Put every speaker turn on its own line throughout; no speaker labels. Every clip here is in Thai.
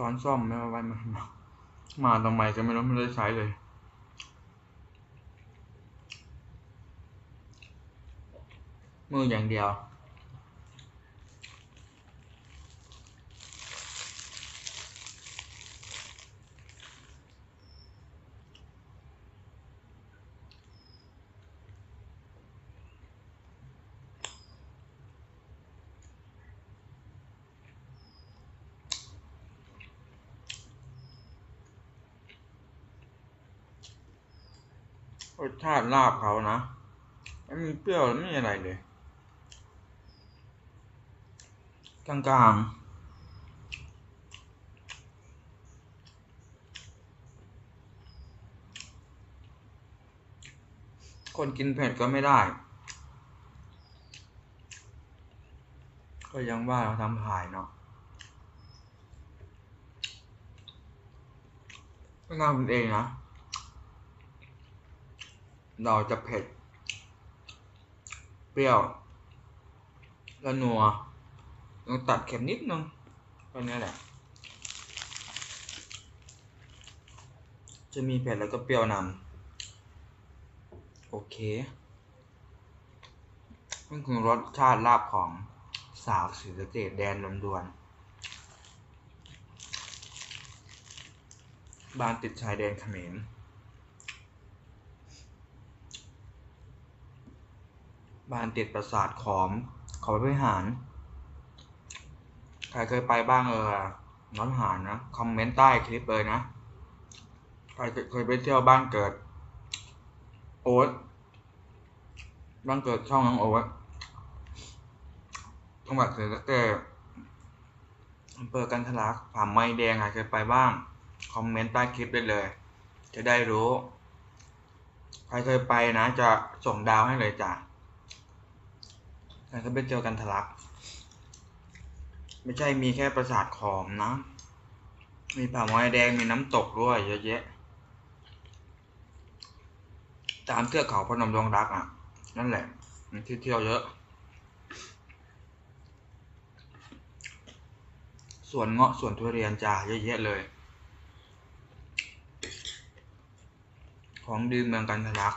ช้อนซ่อมไม่มาไว้มามามาทำไมก็ไม่รู้ไม่ได้ใช้เลย มืออย่างเดียว รสชาติลาบเขานะไม่มีเปรี้ยวไม่มีอะไรเลยกลางๆคนกินเผ็ดก็ไม่ได้ ก็ยังว่าเราทำหายเนาะก็งานคุณเองนะ เราจะเผ็ด เปรี้ยวแล้วนัวต้องตัดเค็มนิดนึงก็นี้แหละ จะมีเผ็ดแล้วก็เปรี้ยวนำโอเคนี่คือรสชาติลาบของสาวศรีสเกดแดนลำดวน บานติดชายแดนเขมร บ้านติดปราสาทขอมขอพิหาร ใครเคยไปบ้างเออน้องหารนะ คอมเมนต์ใต้คลิปเลยนะ ใครเคยไปเที่ยวบ้านเกิด โอ๊ตบ้านเกิดช่องน้องโอ๊ตจังหวัดศรีสะเกษอำเภอกันทลักผ่าไม้แดงใครเคยไปบ้าง คอมเมนต์ใต้คลิปได้เลย จะได้รู้ ใครเคยไปนะ จะส่งดาวให้เลยจ้ะ แล้วก็ไปเจอกันทะลัก ไม่ใช่มีแค่ปราสาทขอมนะ มีผาไม้แดงมีน้ำตกด้วยเยอะแยะ ตามเทือกเขาพนมดงรักอะ นั่นแหละที่เที่ยวเยอะสวนเงาะสวนทุเรียนจ้าเยอะแยะเลย ของดีเมืองกันทะลัก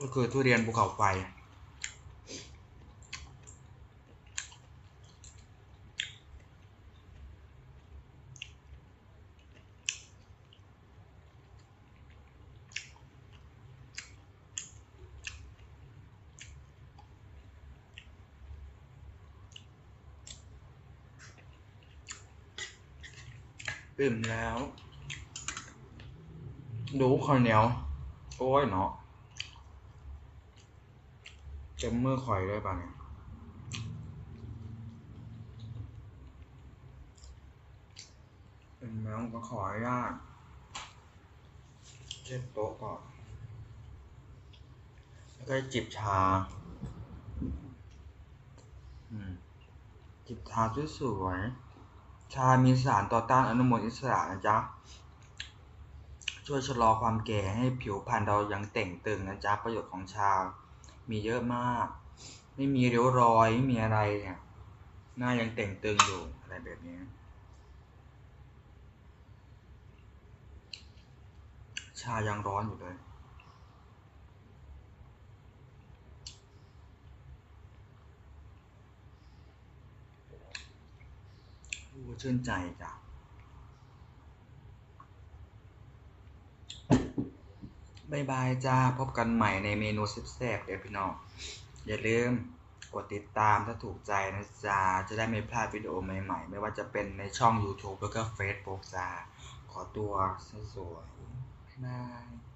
ก็คือทุเรียนภูเขาไฟอิ่มแล้ว ดูข้าวเหนียว โอ้ยเนาะ เต็มมือข่อยเลยป่ะเนี่ยเป็นแมวก็ขออนุญาตเช็ดโต๊ะก่อน แล้วก็จิบชาอืมจิบชาสวยๆชามีสารต่อต้านอนุมูลอิสระนะจ๊ะ ช่วยชะลอความแก่ให้ผิวพรรณเรายังเต่งตึงนะจ๊ะ ประโยชน์ของชา มีเยอะมาก ไม่มีริ้วรอยไม่มีอะไรเนี่ยหน้ายังเต่งตึงอยู่อะไรแบบนี้ ชายังร้อนอยู่เลยโอ้ชื่นใจจ้ะ บายบายจ้า พบกันใหม่ในเมนูซิบๆเดี๋ยวพี่น้อง อย่าลืมกดติดตามถ้าถูกใจนะจ้า จะได้ไม่พลาดวิดีโอใหม่ ๆ ไม่ว่าจะเป็นในช่อง YouTube แล้วก็ Facebook จ้า ขอตัวสวยๆบ๊ายบาย